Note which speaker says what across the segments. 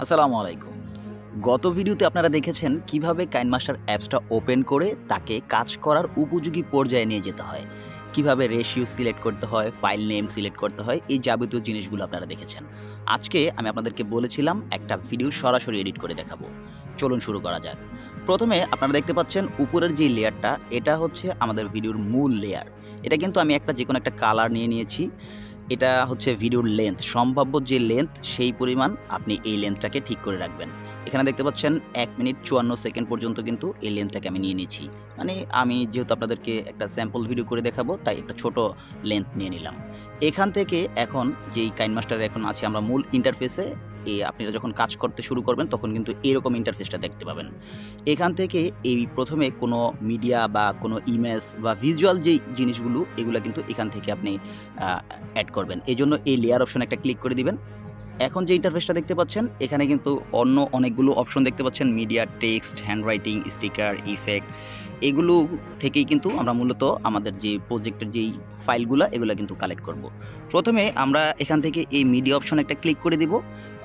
Speaker 1: আসসালামু আলাইকুম। গত ভিডিওতে আপনারা দেখেছেন কীভাবে কাইনমাস্টার অ্যাপসটা ওপেন করে তাকে কাজ করার উপযোগী পর্যায়ে নিয়ে যেতে হয়। কীভাবে রেশিও সিলেক্ট করতে হয়, ফাইল নেম সিলেক্ট করতে হয়, এই যাবতীয় জিনিসগুলো আপনারা দেখেছেন। আজকে আমি আপনাদেরকে বলেছিলাম একটা ভিডিও সরাসরি এডিট করে দেখাবো। চলুন শুরু করা যাক। প্রথমে আপনারা দেখতে পাচ্ছেন উপরের যে লেয়ারটা, এটা হচ্ছে আমাদের ভিডিওর মূল লেয়ার। এটা কিন্তু আমি একটা যে কোনো একটা কালার নিয়ে নিয়েছি। এটা হচ্ছে ভিডিওর লেন্থ সম্ভাব্য যে লেন্থ সেই পরিমাণ আপনি এই লেন্থটাকে ঠিক করে রাখবেন। এখানে দেখতে পাচ্ছেন এক মিনিট চুয়ান্ন সেকেন্ড পর্যন্ত কিন্তু এই লেন্থটাকে আমি নিয়ে নিয়েছি। মানে আমি যেহেতু আপনাদেরকে একটা স্যাম্পল ভিডিও করে দেখাবো, তাই একটা ছোট লেন্থ নিয়ে নিলাম। এখান থেকে এখন যেই কাইন মাস্টার এখন আছে, আমরা মূল ইন্টারফেসে আপনারা যখন কাজ করতে শুরু করবেন, তখন কিন্তু এরকম ইন্টারফেসটা দেখতে পাবেন। এখান থেকে এই প্রথমে কোনো মিডিয়া বা কোনো ইমেজ বা ভিজুয়াল যেই জিনিসগুলো, এগুলো কিন্তু এখান থেকে আপনি অ্যাড করবেন। এই জন্য এই লেয়ার অপশন একটা ক্লিক করে দিবেন। এখন যে ইন্টারফেসটা দেখতে পাচ্ছেন, এখানে কিন্তু অন্য অনেকগুলো অপশন দেখতে পাচ্ছেন। Media text handwriting sticker effect এগুলো থেকেই কিন্তু আমরা মূলত আমাদের যে প্রজেক্টের যেই ফাইলগুলো এগুলো কিন্তু কালেক্ট করব। প্রথমে আমরা এখান থেকে এই মিডিয়া অপশন একটা ক্লিক করে দিব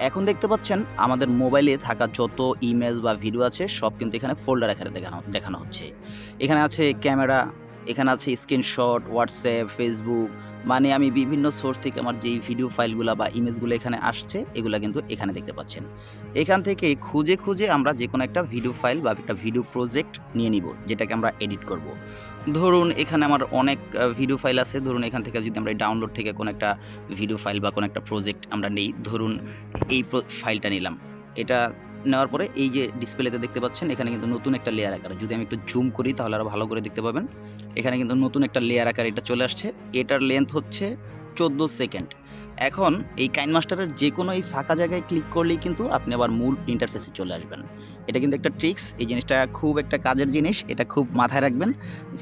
Speaker 1: এখন দেখতে পাচ্ছেন, আমাদের মোবাইলে থাকা যত ইমেজ বা ভিডিও আছে, সব কিন্তু এখানে ফোল্ডার আকারে দেখানো দেখানো হচ্ছে এখানে আছে ক্যামেরা এখানে আছে স্ক্রিনশট হোয়াটসঅ্যাপ ফেসবুক মানে আমি বিভিন্ন সোর্স থেকে আমার যেই ভিডিও ফাইলগুলো বা ইমেজগুলো এখানে আসছে, এগুলো কিন্তু এখানে দেখতে পাচ্ছেন এখান থেকে খুঁজে খুঁজে আমরা যে কোনো একটা ভিডিও ফাইল বা একটা ভিডিও প্রজেক্ট নিয়ে নিব, যেটাকে আমরা এডিট করব। ধরুন এখানে আমার অনেক ভিডিও ফাইল আছে, ধরুন এখান থেকে যদি আমরা ডাউনলোড থেকে কোনো একটা ভিডিও ফাইল বা কোনো একটা প্রজেক্ট আমরা নেই, ধরুন এই ফাইলটা নিলাম এটা নেওয়ার পরে এই যে ডিসপ্লেতে দেখতে পাচ্ছেন, এখানে কিন্তু নতুন একটা লেয়ার আকারে। যদি আমি একটু জুম করি, তাহলে আরও ভালো করে দেখতে পাবেন। এখানে কিন্তু নতুন একটা লেয়ার আকারে এটা চলে আসছে। এটার লেন্থ হচ্ছে চোদ্দ সেকেন্ড এখন এই কাইন মাস্টারের যে কোনো এই ফাঁকা জায়গায় ক্লিক করলেই কিন্তু আপনি আবার মূল ইন্টারফেসে চলে আসবেন। এটা কিন্তু একটা ট্রিক্স এই জিনিসটা খুব একটা কাজের জিনিস। এটা খুব মাথায় রাখবেন।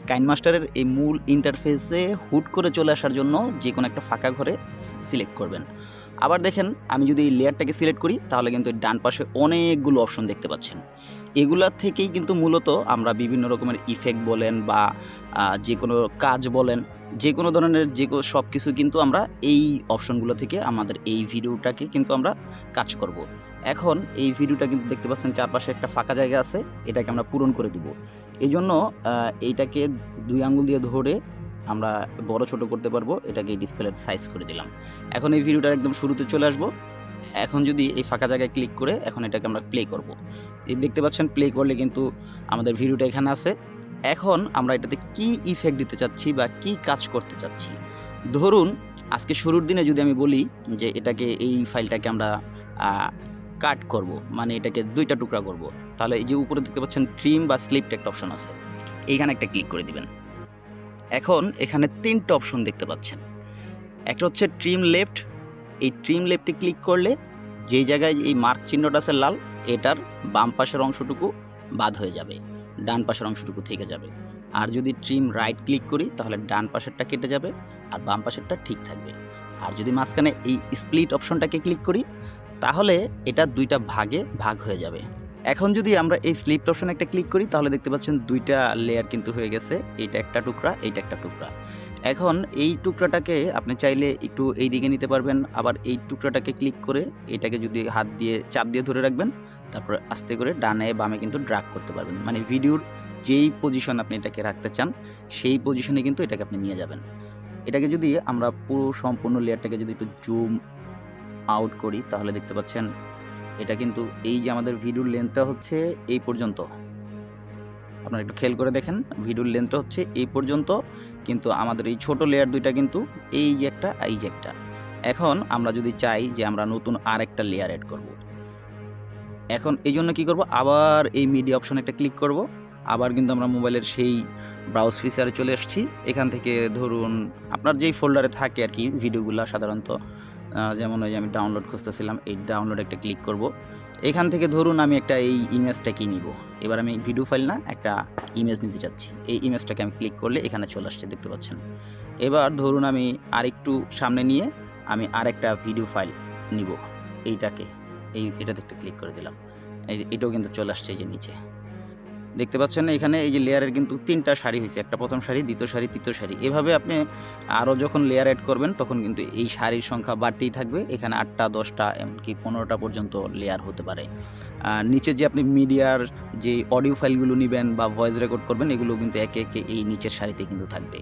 Speaker 1: কাইন মাস্টারের এই মূল ইন্টারফেসে হুট করে চলে আসার জন্য যে কোনো একটা ফাঁকা ঘরে সিলেক্ট করবেন। আবার দেখেন, আমি যদি এই লেয়ারটাকে সিলেক্ট করি, তাহলে কিন্তু ডান পাশে অনেকগুলো অপশন দেখতে পাচ্ছেন এগুলা থেকেই কিন্তু মূলত আমরা বিভিন্ন রকমের ইফেক্ট বলেন বা যে কোনো কাজ বলেন, যে কোনো ধরনের যে কোনো সব কিছু কিন্তু আমরা এই অপশনগুলো থেকে আমাদের এই ভিডিওটাকে কিন্তু আমরা কাজ করব। এখন এই ভিডিওটা কিন্তু দেখতে পাচ্ছেন, চারপাশে একটা ফাঁকা জায়গা আছে, এটাকে আমরা পূরণ করে দিব এই জন্য এইটাকে দুই আঙ্গুল দিয়ে ধরে আমরা বড় ছোট করতে পারব, এটাকে ডিসপ্লের সাইজ করে দিলাম। এখন এই ভিডিওটার একদম শুরুতে চলে আসব। এখন যদি এই ফাঁকা জায়গায় ক্লিক করে, এখন এটাকে আমরা প্লে করব। এই দেখতে পাচ্ছেন প্লে করলে কিন্তু আমাদের ভিডিওটা এখানে আছে। এখন আমরা এটাতে কি ইফেক্ট দিতে চাচ্ছি বা কি কাজ করতে চাচ্ছি? ধরুন, আজকে শুরুর দিনে যদি আমি বলি যে এটাকে এই ফাইলটাকে আমরা কাট করব মানে এটাকে দুইটা টুকরা করব, তাহলে এই যে উপরে দেখতে পাচ্ছেন ট্রিম বা স্লিপটা একটা অপশন আছে। এইখানে একটা ক্লিক করে দিবেন। এখন এখানে তিনটা অপশন দেখতে পাচ্ছেন। একটা হচ্ছে ট্রিম লেফট এই ট্রিম লেফটে ক্লিক করলে যেই জায়গায় এই মার্ক চিহ্নটা আছে লাল, এটার বাম পাশের অংশটুকু বাদ হয়ে যাবে, ডান পাশের অংশটুকু থেকে যাবে। আর যদি ট্রিম রাইট ক্লিক করি, তাহলে ডান পাশেরটা কেটে যাবে আর বাম পাশেরটা ঠিক থাকবে। আর যদি মাঝখানে এই স্প্লিট অপশনটাকে ক্লিক করি, তাহলে এটা দুইটা ভাগে ভাগ হয়ে যাবে। এখন যদি আমরা এই স্লিপ অপশনে একটা ক্লিক করি, তাহলে দেখতে পাচ্ছেন দুইটা লেয়ার কিন্তু হয়ে গেছে। এইটা একটা টুকরা, এইটা একটা টুকরা। এখন এই টুকরাটাকে আপনি চাইলে একটু এই দিকে নিতে পারবেন, আবার এই টুকরাটাকে ক্লিক করে এটাকে যদি হাত দিয়ে চাপ দিয়ে ধরে রাখবেন, তারপর আস্তে করে ডানে বামে কিন্তু ড্রাগ করতে পারবেন। মানে ভিডিওর যেই পজিশন আপনি এটাকে রাখতে চান, সেই পজিশনে কিন্তু এটাকে আপনি নিয়ে যাবেন। এটাকে যদি আমরা পুরো সম্পূর্ণ লেয়ারটাকে যদি একটু জুম আউট করি, তাহলে দেখতে পাচ্ছেন এটা কিন্তু এই যে আমাদের ভিডিওর লেন্থটা হচ্ছে এই পর্যন্ত। আপনারা একটু খেয়াল করে দেখেন, ভিডিওর লেন্থটা হচ্ছে এই পর্যন্ত, কিন্তু আমাদের এই ছোট লেয়ার দুইটা কিন্তু এই যে একটা, এই যে একটা। এখন আমরা যদি চাই যে আমরা নতুন আর একটা লেয়ার অ্যাড করব। এখন এই জন্য কী করব? আবার এই মিডিয়া অপশন একটা ক্লিক করব। আবার কিন্তু আমরা মোবাইলের সেই ব্রাউজ ফিচারে চলে এসেছি এখান থেকে ধরুন, আপনার যেই ফোল্ডারে থাকে আর কি ভিডিওগুলো সাধারণত যেমন ওই আমি ডাউনলোড খুঁজতেছিলাম, এই ডাউনলোড একটা ক্লিক করব। এখান থেকে ধরুন আমি একটা এই ইমেজটা ইমেজটাকে নিব? এবার আমি ভিডিও ফাইল না, একটা ইমেজ নিতে চাচ্ছি। এই ইমেজটাকে আমি ক্লিক করলে এখানে চলে আসছে, দেখতে পাচ্ছেন? এবার ধরুন আমি আরেকটু সামনে নিয়ে আমি আরেকটা ভিডিও ফাইল নিব। এইটাকে, এই, এটাতে একটা ক্লিক করে দিলাম। এটাও কিন্তু চলে আসছে যে নিচে। দেখতে পাচ্ছেন এখানে এই যে লেয়ারের কিন্তু তিনটা শাড়ি হয়েছে। একটা প্রথম শাড়ি, দ্বিতীয় শাড়ি, তৃতীয় শাড়ি। এভাবে আপনি আরও যখন লেয়ার অ্যাড করবেন, তখন কিন্তু এই শাড়ির সংখ্যা বাড়তেই থাকবে। এখানে আটটা, দশটা, এমনকি পনেরোটা পর্যন্ত লেয়ার হতে পারে। নিচে যে আপনি মিডিয়ার যে অডিও ফাইলগুলো নেবেন বা ভয়েস রেকর্ড করবেন, এগুলো কিন্তু একে একে এই নিচের শাড়িতে কিন্তু থাকবে।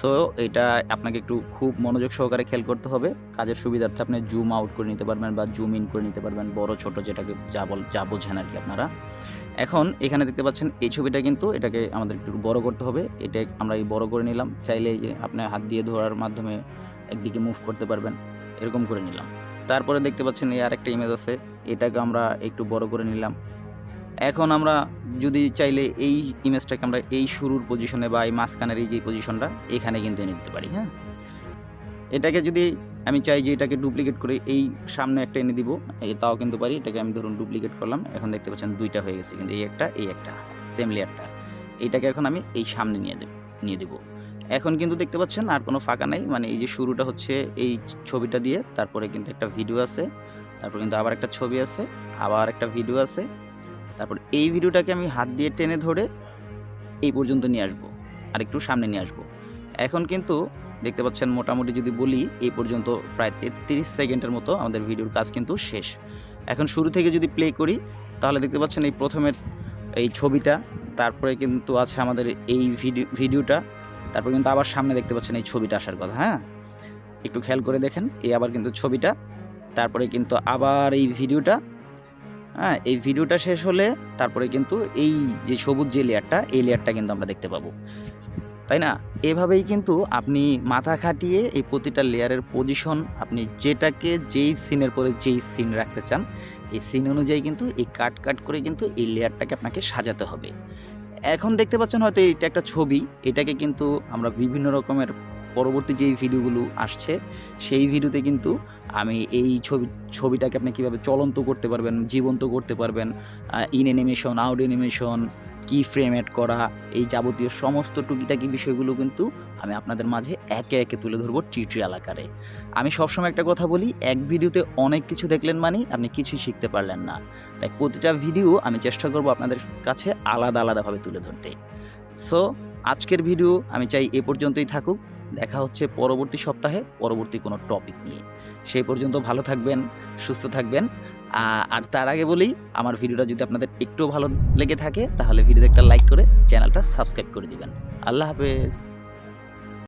Speaker 1: সো এটা আপনাকে একটু খুব মনোযোগ সহকারে খেয়াল করতে হবে। কাজের সুবিধার্থে আপনি জুম আউট করে নিতে পারবেন বা জুম ইন করে নিতে পারবেন, বড়, ছোট যেটাকে যা বল, যা বোঝেন আর কি আপনারা। এখন এখানে দেখতে পাচ্ছেন, এই ছবিটা কিন্তু এটাকে আমাদের একটু বড় করতে হবে। এটা আমরা এই বড় করে নিলাম। চাইলে যে আপনি হাত দিয়ে ধরার মাধ্যমে একদিকে মুভ করতে পারবেন, এরকম করে নিলাম। তারপরে দেখতে পাচ্ছেন, এই আরেকটা ইমেজ আছে। এটাকে আমরা একটু বড় করে নিলাম। এখন আমরা যদি চাইলে এই ইমেজটাকে আমরা এই শুরুর পজিশনে বা এই মাঝখানের এই যে পজিশনটা এখানে কিন্তু এনে পারি হ্যাঁ? এটাকে যদি আমি চাই যে এটাকে ডুপ্লিকেট করে এই সামনে একটা এনে দিব তাও কিন্তু পারি, এটাকে আমি ধরুন ডুপ্লিকেট করলাম, এখন দেখতে পাচ্ছেন দুইটা হয়ে গেছে কিন্তু এই একটা এই একটা সেম লেয়ারটা এইটাকে এখন আমি এই সামনে নিয়ে দেব নিয়ে দেবো। এখন কিন্তু দেখতে পাচ্ছেন আর কোনো ফাঁকা নাই মানে এই যে শুরুটা হচ্ছে এই ছবিটা দিয়ে, তারপরে কিন্তু একটা ভিডিও আছে, তারপর কিন্তু আবার একটা ছবি আছে, আবার একটা ভিডিও আছে তারপর এই ভিডিওটাকে আমি হাত দিয়ে টেনে ধরে এই পর্যন্ত নিয়ে আসব, আর একটু সামনে নিয়ে আসব। এখন কিন্তু দেখতে পাচ্ছেন মোটামুটি যদি বলি, এই পর্যন্ত প্রায় তেত্রিশ সেকেন্ডের মতো আমাদের ভিডিওর কাজ কিন্তু শেষ। এখন শুরু থেকে যদি প্লে করি, তাহলে দেখতে পাচ্ছেন এই প্রথমের এই ছবিটা, তারপরে কিন্তু আছে আমাদের এই ভিডিও ভিডিওটা, তারপর কিন্তু আবার সামনে দেখতে পাচ্ছেন এই ছবিটা আসার কথা হ্যাঁ? একটু খেয়াল করে দেখেন, এই আবার কিন্তু ছবিটা, তারপরে কিন্তু আবার এই ভিডিওটা হ্যাঁ এই ভিডিওটা শেষ হলে তারপরে কিন্তু এই যে সবুজ যে লেয়ারটা, এই লেয়ারটা কিন্তু আমরা দেখতে পাবো। তাই না? এভাবেই কিন্তু আপনি মাথা খাটিয়ে এই প্রতিটা লেয়ারের পজিশন আপনি যেটাকে যেই সিনের পরে যেই সিন রাখতে চান, এই সিন অনুযায়ী কিন্তু এই কাট কাট করে কিন্তু এই লেয়ারটাকে আপনাকে সাজাতে হবে। এখন দেখতে পাচ্ছেন হয়তো এটা একটা ছবি। এটাকে কিন্তু আমরা বিভিন্ন রকমের পরবর্তী যেই ভিডিওগুলো আসছে, সেই ভিডিওতে কিন্তু আমি এই ছবি, ছবিটাকে আপনি কীভাবে চলন্ত করতে পারবেন, জীবন্ত করতে পারবেন in animation out animation key frame add করা, এই যাবতীয় সমস্ত টুকিটাকি বিষয়গুলো কিন্তু আমি আপনাদের মাঝে একে একে তুলে ধরবো টিউটোরিয়াল আকারে। আমি সবসময় একটা কথা বলি, এক ভিডিওতে অনেক কিছু দেখলেন মানে আপনি কিছুই শিখতে পারলেন না। তাই প্রতিটা ভিডিও আমি চেষ্টা করব আপনাদের কাছে আলাদা আলাদাভাবে তুলে ধরতে। সো আজকের ভিডিও আমি চাই এ পর্যন্তই থাকুক। দেখা হচ্ছে পরবর্তী সপ্তাহে, পরবর্তী কোনো টপিক নিয়ে। সেই পর্যন্ত ভালো থাকবেন, সুস্থ থাকবেন। আর তার আগে বলি, আমার ভিডিওটা যদি আপনাদের একটু ভালো লেগে থাকে, তাহলে ভিডিওতে একটা লাইক করে চ্যানেলটা সাবস্ক্রাইব করে দিবেন। আল্লাহ হাফেজ।